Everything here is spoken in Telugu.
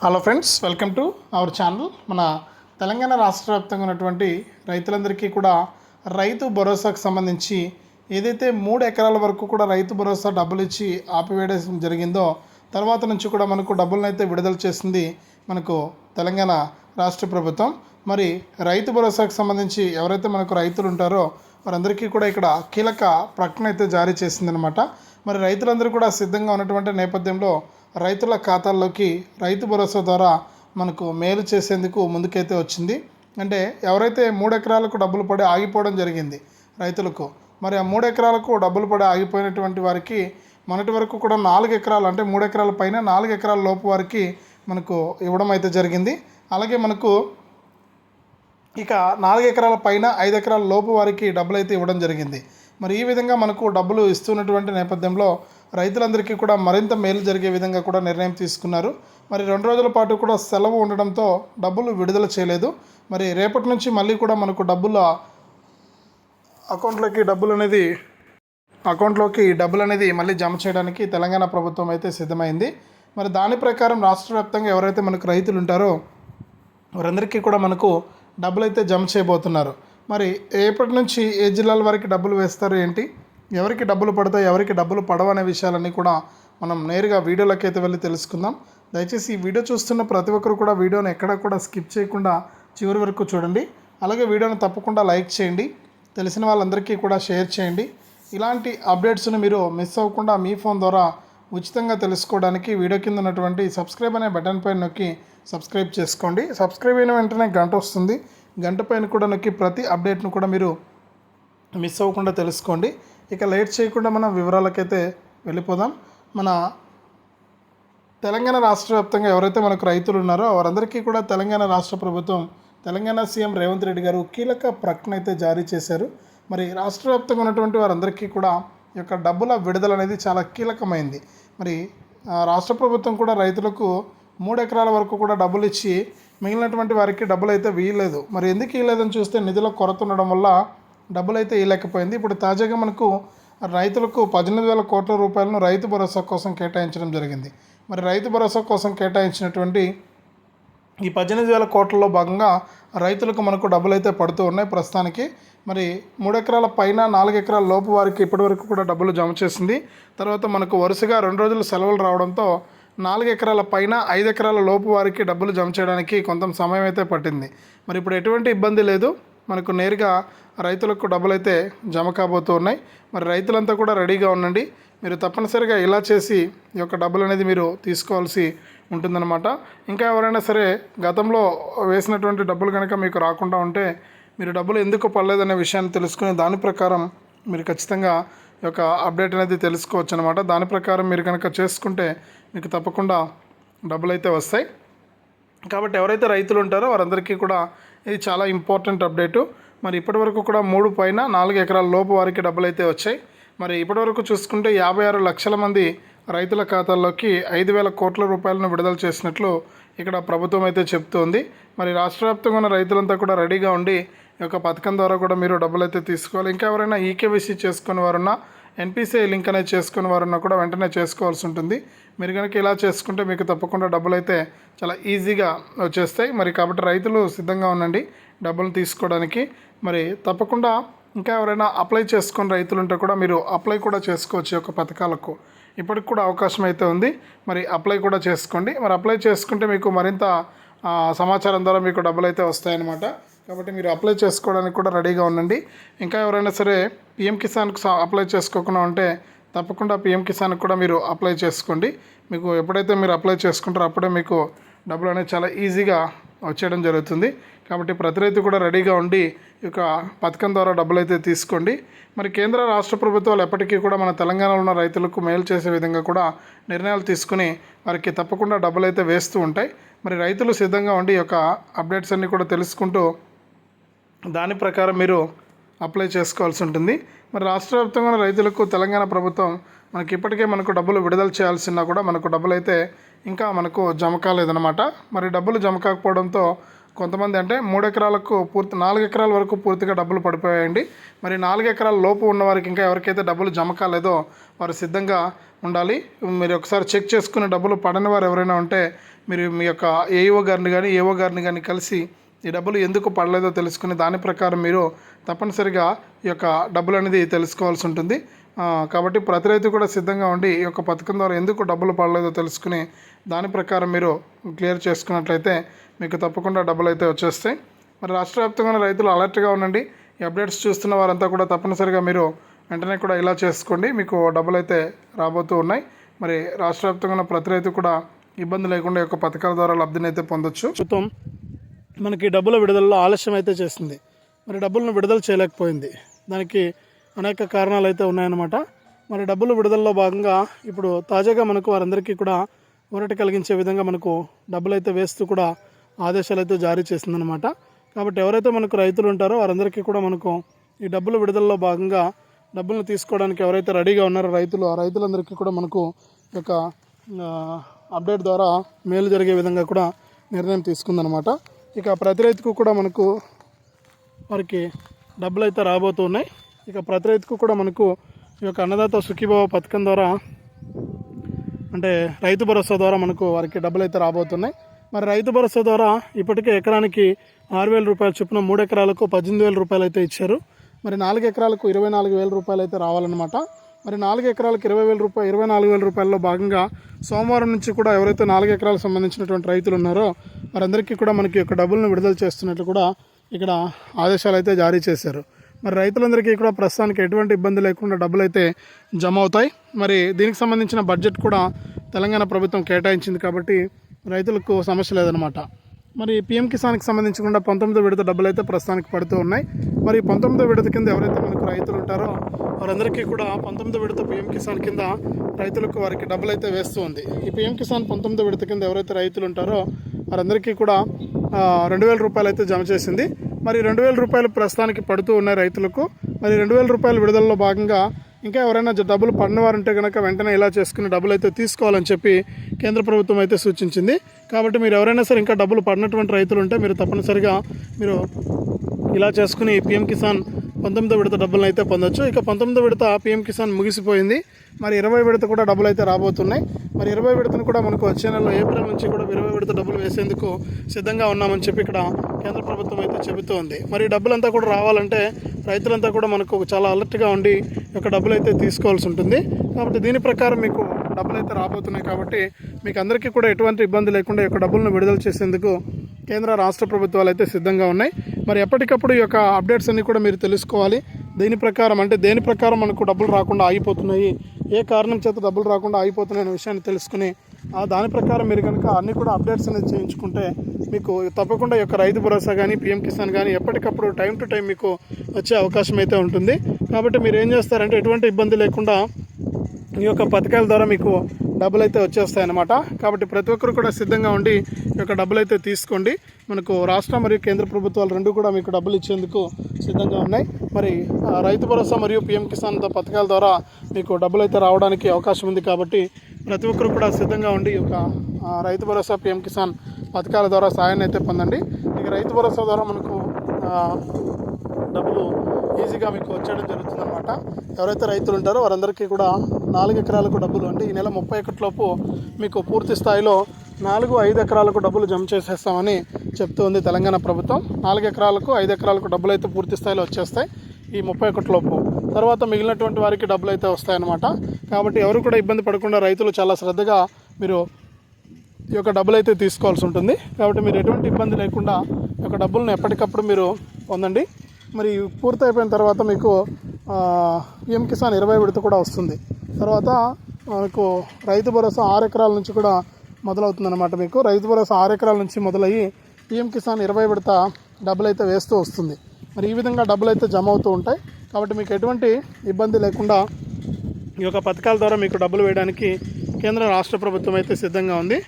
Hello friends welcome to our channel మన తెలంగాణ రాష్ట్ర వ్యాప్తంగా ఉన్నటువంటి రైతులందరికీ కూడా రైతు భరోసాకు సంబంధించి ఏదైతే మూడు ఎకరాల వరకు కూడా రైతు భరోసా డబ్బులు ఇచ్చి ఆపివేయడం జరిగిందో తర్వాత నుంచి కూడా మనకు డబ్బులను అయితే విడుదల చేసింది మనకు తెలంగాణ రాష్ట్ర ప్రభుత్వం. మరి రైతు భరోసాకు సంబంధించి ఎవరైతే మనకు రైతులు ఉంటారో వారందరికీ కూడా ఇక్కడ కీలక ప్రకటన అయితే జారీ చేసిందనమాట మరి రైతులందరూ కూడా సిద్ధంగా ఉన్నటువంటి నేపథ్యంలో రైతుల ఖాతాల్లోకి రైతు భరోసా ద్వారా మనకు మేలు చేసేందుకు ముందుకైతే వచ్చింది. అంటే ఎవరైతే మూడు ఎకరాలకు డబ్బులు పడి ఆగిపోవడం జరిగింది రైతులకు మరి ఆ మూడు ఎకరాలకు డబ్బులు పడి ఆగిపోయినటువంటి వారికి మొన్నటి వరకు కూడా నాలుగు ఎకరాలు అంటే మూడు ఎకరాల పైన నాలుగు ఎకరాల లోపు వారికి మనకు ఇవ్వడం అయితే జరిగింది. అలాగే మనకు ఇక నాలుగు ఎకరాల పైన ఐదు ఎకరాల లోపు వారికి డబ్బులు అయితే ఇవ్వడం జరిగింది. మరి ఈ విధంగా మనకు డబ్బులు ఇస్తున్నటువంటి నేపథ్యంలో రైతులందరికీ కూడా మరింత మేలు జరిగే విధంగా కూడా నిర్ణయం తీసుకున్నారు. మరి రెండు రోజుల పాటు కూడా సెలవు ఉండడంతో డబ్బులు విడుదల చేయలేదు. మరి రేపటి నుంచి మళ్ళీ కూడా మనకు డబ్బుల అకౌంట్లోకి డబ్బులు అనేది అకౌంట్లోకి డబ్బులు అనేది మళ్ళీ జమ చేయడానికి తెలంగాణ ప్రభుత్వం అయితే సిద్ధమైంది. మరి దాని ప్రకారం రాష్ట్ర వ్యాప్తంగా ఎవరైతే మనకు రైతులు ఉంటారో వారందరికీ కూడా మనకు డబ్బులు అయితే జమ చేయబోతున్నారు. మరి ఎప్పటి నుంచి ఏ జిల్లాల వరకు డబ్బులు వేస్తారు ఏంటి? ఎవరికి డబ్బులు పడతాయి ఎవరికి డబ్బులు పడవు అనే విషయాలన్నీ కూడా మనం నేరుగా వీడియోలోకి అయితే వెళ్ళి తెలుసుకుందాం. దయచేసి ఈ వీడియో చూస్తున్న ప్రతి ఒక్కరు కూడా వీడియోని ఎక్కడ కూడా స్కిప్ చేయకుండా చివరి వరకు చూడండి. అలాగే వీడియోని తప్పకుండా లైక్ చేయండి. తెలిసిన వాళ్ళందరికీ కూడా షేర్ చేయండి. ఇలాంటి అప్డేట్స్ను మీరు మిస్ అవ్వకుండా మీ ఫోన్ ద్వారా ఉచితంగా తెలుసుకోవడానికి వీడియో కింద ఉన్నటువంటి సబ్స్క్రైబ్ అనే బటన్ పైన నొక్కి సబ్స్క్రైబ్ చేసుకోండి. సబ్స్క్రైబ్ అయిన వెంటనే గంట వస్తుంది. గంట పైన కూడా నొక్కి ప్రతి అప్డేట్ను కూడా మీరు మిస్ అవ్వకుండా తెలుసుకోండి. ఇక లేట్ చేయకుండా మనం వివరాలకైతే వెళ్ళిపోదాం. మన తెలంగాణ రాష్ట్ర వ్యాప్తంగా ఎవరైతే మనకు రైతులు ఉన్నారో వారందరికీ కూడా తెలంగాణ రాష్ట్ర ప్రభుత్వం తెలంగాణ సీఎం రేవంత్ రెడ్డి గారు కీలక ప్రకటన అయితే జారీ చేశారు. మరి రాష్ట్ర వ్యాప్తంగా ఉన్నటువంటి వారందరికీ కూడా ఈ యొక్క డబ్బుల విడుదల అనేది చాలా కీలకమైంది. మరి రాష్ట్ర ప్రభుత్వం కూడా రైతులకు మూడు ఎకరాల వరకు కూడా డబ్బులు ఇచ్చి మిగిలినటువంటి వారికి డబ్బులు అయితే వీయలేదు. మరి ఎందుకు వీయలేదని చూస్తే నిధుల కొరత ఉండడం వల్ల డబ్బులు అయితే ఇవ్వలేకపోయింది ఇప్పుడు తాజాగా మనకు రైతులకు పద్దెనిమిది వేల కోట్ల రూపాయలను రైతు భరోసా కోసం కేటాయించడం జరిగింది. మరి రైతు భరోసా కోసం కేటాయించినటువంటి ఈ పద్దెనిమిది వేల కోట్లలో భాగంగా రైతులకు మనకు డబ్బులు అయితే పడుతూ ఉన్నాయి ప్రస్తుతానికి. మరి మూడు ఎకరాల పైన నాలుగు ఎకరాల లోపు వారికి ఇప్పటివరకు కూడా డబ్బులు జమ చేసింది. తర్వాత మనకు వరుసగా రెండు రోజులు సెలవులు రావడంతో నాలుగు ఎకరాల పైన ఐదు ఎకరాల లోపు వారికి డబ్బులు జమ చేయడానికి కొంత సమయం అయితే పట్టింది. మరి ఇప్పుడు ఎటువంటి ఇబ్బంది లేదు. మనకు నేరుగా రైతులకు డబ్బులు అయితే జమ కాబోతూ ఉన్నాయి. మరి రైతులంతా కూడా రెడీగా ఉండండి. మీరు తప్పనిసరిగా ఇలా చేసి ఈ యొక్క డబ్బులు అనేది మీరు తీసుకోవాల్సి ఉంటుందన్నమాట. ఇంకా ఎవరైనా సరే గతంలో వేసినటువంటి డబ్బులు కనుక మీకు రాకుండా ఉంటే మీరు డబ్బులు ఎందుకు పడలేదనే విషయాన్ని తెలుసుకుని దాని ప్రకారం మీరు ఖచ్చితంగా ఈ యొక్క అప్డేట్ అనేది తెలుసుకోవచ్చు అనమాట దాని ప్రకారం మీరు కనుక చేసుకుంటే మీకు తప్పకుండా డబ్బులు అయితే వస్తాయి. కాబట్టి ఎవరైతే రైతులు ఉంటారో వారందరికీ కూడా ఇది చాలా ఇంపార్టెంట్ అప్డేటు. మరి ఇప్పటివరకు కూడా మూడు పైన నాలుగు ఎకరాల లోపు వారికి డబ్బులు అయితే వచ్చాయి. మరి ఇప్పటివరకు చూసుకుంటే యాభై ఆరు లక్షల మంది రైతుల ఖాతాల్లోకి ఐదు వేల కోట్ల రూపాయలను విడుదల చేసినట్లు ఇక్కడ ప్రభుత్వం అయితే చెప్తోంది. మరి రాష్ట్ర వ్యాప్తంగా ఉన్న రైతులంతా కూడా రెడీగా ఉండి ఈ యొక్క పథకం ద్వారా కూడా మీరు డబ్బులు అయితే తీసుకోవాలి. ఇంకా ఎవరైనా ఈకేవీసీ చేసుకునే వారున్నా ఎన్పిసిఐ లింక్ అనేది చేసుకునే వారున్నా కూడా వెంటనే చేసుకోవాల్సి ఉంటుంది. మీరు కనుక ఇలా చేసుకుంటే మీకు తప్పకుండా డబ్బులు అయితే చాలా ఈజీగా వచ్చేస్తాయి. మరి కాబట్టి రైతులు సిద్ధంగా ఉండండి డబ్బులు తీసుకోవడానికి. మరి తప్పకుండా ఇంకా ఎవరైనా అప్లై చేసుకుని రైతులు ఉంటే కూడా మీరు అప్లై కూడా చేసుకోవచ్చు ఈ యొక్క పథకాలకు. ఇప్పటికి కూడా అవకాశం అయితే ఉంది. మరి అప్లై కూడా చేసుకోండి. మరి అప్లై చేసుకుంటే మీకు మరింత సమాచారం ద్వారా మీకు డబ్బులు అయితే వస్తాయన్నమాట. కాబట్టి మీరు అప్లై చేసుకోవడానికి కూడా రెడీగా ఉండండి. ఇంకా ఎవరైనా సరే పిఎం కిసాన్కు స- అప్లై చేసుకోకుండా ఉంటే తప్పకుండా పిఎం కిసాన్కి కూడా మీరు అప్లై చేసుకోండి. మీకు ఎప్పుడైతే మీరు అప్లై చేసుకుంటారో అప్పుడే మీకు డబ్బులు అనేది చాలా ఈజీగా వచ్చేయడం జరుగుతుంది. కాబట్టి ప్రతి రైతు కూడా రెడీగా ఉండి ఈ యొక్క పథకం ద్వారా డబ్బులు అయితే తీసుకోండి. మరి కేంద్ర రాష్ట్ర ప్రభుత్వాలు ఎప్పటికీ కూడా మన తెలంగాణలో ఉన్న రైతులకు మేలు చేసే విధంగా కూడా నిర్ణయాలు తీసుకుని వారికి తప్పకుండా డబ్బులు అయితే వేస్తూ ఉంటాయి. మరి రైతులు సిద్ధంగా ఉండి ఈ యొక్క అప్డేట్స్ అన్నీ కూడా తెలుసుకుంటూ దాని ప్రకారం మీరు అప్లై చేసుకోవాల్సి ఉంటుంది. మరి రాష్ట్ర వ్యాప్తంగా రైతులకు తెలంగాణ ప్రభుత్వం మనకి ఇప్పటికే మనకు డబ్బులు విడుదల చేయాల్సినా కూడా మనకు డబ్బులు అయితే ఇంకా మనకు జమ కాలేదన్నమాట. మరి డబ్బులు జమ కాకపోవడంతో కొంతమంది అంటే మూడు ఎకరాలకు పూర్తి నాలుగు ఎకరాల వరకు పూర్తిగా డబ్బులు పడిపోయాయండి. మరి నాలుగు ఎకరాల లోపు ఉన్న వారికి ఇంకా ఎవరికైతే డబ్బులు జమ కాలేదో వారు సిద్ధంగా ఉండాలి. మీరు ఒకసారి చెక్ చేసుకుని డబ్బులు పడని వారు ఎవరైనా ఉంటే మీరు మీ యొక్క ఏఈఓ గారిని కానీ ఏఓ గారిని కానీ కలిసి ఈ డబ్బులు ఎందుకు పడలేదో తెలుసుకుని దాని ప్రకారం మీరు తప్పనిసరిగా ఈ యొక్క డబ్బులు అనేది తెలుసుకోవాల్సి ఉంటుంది. కాబట్టి ప్రతి రైతు కూడా సిద్ధంగా ఉండి ఈ యొక్క పథకం ద్వారా ఎందుకు డబ్బులు పడలేదో తెలుసుకుని దాని ప్రకారం మీరు క్లియర్ చేసుకున్నట్లయితే మీకు తప్పకుండా డబ్బులు అయితే వచ్చేస్తాయి. మరి రాష్ట్ర వ్యాప్తంగా ఉన్న రైతులు అలర్ట్గా ఉండండి. ఈ అప్డేట్స్ చూస్తున్న వారంతా కూడా తప్పనిసరిగా మీరు వెంటనే కూడా ఇలా చేసుకోండి. మీకు డబ్బులు అయితే రాబోతూ ఉన్నాయి. మరి రాష్ట్ర వ్యాప్తంగా ఉన్న ప్రతి రైతు కూడా ఇబ్బంది లేకుండా ఈ యొక్క పథకాల ద్వారా లబ్ధిని అయితే పొందొచ్చు. ప్రభుత్వం మనకి డబ్బుల విడుదలలో ఆలస్యం అయితే చేసింది మరి డబ్బులను విడుదల చేయలేకపోయింది. దానికి అనేక కారణాలు అయితే ఉన్నాయన్నమాట. మరి డబ్బులు విడుదలలో భాగంగా ఇప్పుడు తాజాగా మనకు వారందరికీ కూడా ఊరట కలిగించే విధంగా మనకు డబ్బులు అయితే వేస్తూ కూడా ఆదేశాలు అయితే జారీ చేసిందనమాట కాబట్టి ఎవరైతే మనకు రైతులు ఉంటారో వారందరికీ కూడా మనకు ఈ డబ్బులు విడుదలలో భాగంగా డబ్బులను తీసుకోవడానికి ఎవరైతే రెడీగా ఉన్నారో రైతులు ఆ రైతులందరికీ కూడా మనకు ఒక అప్డేట్ ద్వారా మేలు జరిగే విధంగా కూడా నిర్ణయం తీసుకుందనమాట ఇక ప్రతి రైతుకు కూడా మనకు వారికి డబ్బులు అయితే రాబోతున్నాయి. ఇక ప్రతి రైతుకు కూడా మనకు ఈ యొక్క అన్నదాత సుఖీభావ పథకం ద్వారా అంటే రైతు భరోసా ద్వారా మనకు వారికి డబ్బులు అయితే రాబోతున్నాయి. మరి రైతు భరోసా ద్వారా ఇప్పటికే ఎకరానికి ఆరు వేల రూపాయలు చొప్పున మూడు ఎకరాలకు పద్దెనిమిది వేల రూపాయలు అయితే ఇచ్చారు. మరి నాలుగు ఎకరాలకు ఇరవై నాలుగు వేల రూపాయలు అయితే రావాలన్నమాట. మరి నాలుగు ఎకరాలకు ఇరవై వేల రూపాయలు ఇరవై నాలుగు వేల రూపాయల్లో భాగంగా సోమవారం నుంచి కూడా ఎవరైతే నాలుగు ఎకరాలకు సంబంధించినటువంటి రైతులు ఉన్నారో వారందరికీ కూడా మనకి యొక్క డబ్బులను విడుదల చేస్తున్నట్లు కూడా ఇక్కడ ఆదేశాలు అయితే జారీ చేశారు. మరి రైతులందరికీ కూడా ప్రస్తుతానికి ఎటువంటి ఇబ్బంది లేకుండా డబ్బులు అయితే జమ అవుతాయి. మరి దీనికి సంబంధించిన బడ్జెట్ కూడా తెలంగాణ ప్రభుత్వం కేటాయించింది కాబట్టి రైతులకు సమస్య లేదనమాట మరి పిఎం కిసాన్కి సంబంధించకుండా పంతొమ్మిదో విడత డబ్బులు అయితే ప్రస్తుతానికి పడుతూ ఉన్నాయి. మరి పంతొమ్మిదో విడత కింద ఎవరైతే మనకు రైతులు ఉంటారో వారందరికీ కూడా పంతొమ్మిదో విడత పిఎం కిసాన్ కింద రైతులకు వారికి డబ్బులు అయితే వేస్తూ ఉంది. ఈ పిఎం కిసాన్ పంతొమ్మిదో విడత కింద ఎవరైతే రైతులు ఉంటారో వారందరికీ కూడా రెండు వేల రూపాయలు అయితే జమ చేసింది. మరి రెండు వేల రూపాయలు ప్రస్తుతానికి పడుతూ ఉన్నాయి రైతులకు. మరి రెండు వేల రూపాయల విడుదలలో భాగంగా ఇంకా ఎవరైనా డబ్బులు పడినవారుంటే కనుక వెంటనే ఇలా చేసుకుని డబ్బులు అయితే తీసుకోవాలని చెప్పి కేంద్ర ప్రభుత్వం అయితే సూచించింది. కాబట్టి మీరు ఎవరైనా సరే ఇంకా డబ్బులు పడినటువంటి రైతులు ఉంటే మీరు తప్పనిసరిగా మీరు ఇలా చేసుకుని పిఎం కిసాన్ పంతొమ్మిదో విడత డబ్బులను అయితే పొందొచ్చు. ఇక పంతొమ్మిదో విడత పిఎం కిసాన్ ముగిసిపోయింది. మరి ఇరవై విడత కూడా డబ్బులు అయితే రాబోతున్నాయి. మరి ఇరవై విడతను కూడా మనకు వచ్చే నెలలో ఏప్రిల్ నుంచి కూడా ఇరవై విడత డబ్బులు వేసేందుకు సిద్ధంగా ఉన్నామని చెప్పి ఇక్కడ కేంద్ర ప్రభుత్వం అయితే చెబుతోంది. మరి డబ్బులంతా కూడా రావాలంటే రైతులంతా కూడా మనకు చాలా అలర్ట్గా ఉండి యొక్క డబ్బులు అయితే తీసుకోవాల్సి ఉంటుంది. కాబట్టి దీని ప్రకారం మీకు డబ్బులు అయితే రాబోతున్నాయి కాబట్టి మీకు అందరికీ కూడా ఎటువంటి ఇబ్బంది లేకుండా యొక్క డబ్బులను విడుదల చేసేందుకు కేంద్ర రాష్ట్ర ప్రభుత్వాలు అయితే సిద్ధంగా ఉన్నాయి. మరి ఎప్పటికప్పుడు ఈ యొక్క అప్డేట్స్ అన్ని కూడా మీరు తెలుసుకోవాలి. దీని ప్రకారం అంటే దేని ప్రకారం మనకు డబ్బులు రాకుండా ఆగిపోతున్నాయి? ఏ కారణం చేత డబ్బులు రాకుండా ఆగిపోతున్నాయి అనే విషయాన్ని తెలుసుకుని ఆ దాని ప్రకారం మీరు కనుక అన్ని కూడా అప్డేట్స్ అనేది చేయించుకుంటే మీకు తప్పకుండా ఈ యొక్క రైతు భరోసా కానీ పిఎం కిసాన్ కానీ ఎప్పటికప్పుడు టైం టు టైం మీకు వచ్చే అవకాశం అయితే ఉంటుంది. కాబట్టి మీరు ఏం చేస్తారంటే ఎటువంటి ఇబ్బంది లేకుండా ఈ యొక్క పథకాల ద్వారా మీకు డబ్బులు అయితే వచ్చేస్తాయి అన్నమాట కాబట్టి ప్రతి ఒక్కరు కూడా సిద్ధంగా ఉండి ఈ యొక్క డబ్బులు అయితే తీసుకోండి. మనకు రాష్ట్ర మరియు కేంద్ర ప్రభుత్వాలు రెండు కూడా మీకు డబ్బులు ఇచ్చేందుకు సిద్ధంగా ఉన్నాయి. మరి రైతు భరోసా మరియు పిఎం కిసాన్ ద పథకాల ద్వారా మీకు డబ్బులు అయితే రావడానికి అవకాశం ఉంది కాబట్టి ప్రతి ఒక్కరు కూడా సిద్ధంగా ఉండి ఒక రైతు భరోసా పిఎం కిసాన్ పథకాల ద్వారా సాయాన్ని అయితే పొందండి. ఇక రైతు భరోసా ద్వారా మనకు డబ్బులు ఈజీగా మీకు వచ్చేయడం జరుగుతుంది అనమాట ఎవరైతే రైతులు ఉంటారో వారందరికీ కూడా నాలుగు ఎకరాలకు డబ్బులు అంటే ఈ నెల ముప్పై ఒకటిలోపు మీకు పూర్తి స్థాయిలో నాలుగు ఐదు ఎకరాలకు డబ్బులు జమ చేసేస్తామని చెప్తూ ఉంది తెలంగాణ ప్రభుత్వం. నాలుగు ఎకరాలకు ఐదు ఎకరాలకు డబ్బులు అయితే పూర్తి స్థాయిలో వచ్చేస్తాయి ఈ ముప్పై ఒకటిలోపు తర్వాత మిగిలినటువంటి వారికి డబ్బులు అయితే వస్తాయన్నమాట. కాబట్టి ఎవరు కూడా ఇబ్బంది పడకుండా రైతులు చాలా శ్రద్ధగా మీరు ఈ యొక్క డబ్బులు అయితే తీసుకోవాల్సి ఉంటుంది. కాబట్టి మీరు ఎటువంటి ఇబ్బంది లేకుండా ఈ యొక్క డబ్బులను ఎప్పటికప్పుడు మీరు పొందండి. మరి పూర్తయిపోయిన తర్వాత మీకు పిఎం కిసాన్ ఇరవై విడత కూడా వస్తుంది. తర్వాత మనకు రైతు భరోసా ఆరు ఎకరాల నుంచి కూడా మొదలవుతుందన్నమాట మీకు. రైతు భరోసా ఆరు ఎకరాల నుంచి మొదలయ్యి పిఎం కిసాన్ ఇరవై విడత డబ్బులు అయితే వేస్తూ వస్తుంది. మరి ఈ విధంగా డబ్బులు అయితే జమ అవుతూ ఉంటాయి. కాబట్టి మీకు ఎటువంటి ఇబ్బంది లేకుండా ఈ యొక్క పథకాల ద్వారా మీకు డబ్బులు వేయడానికి కేంద్ర రాష్ట్ర ప్రభుత్వం అయితే సిద్ధంగా ఉంది.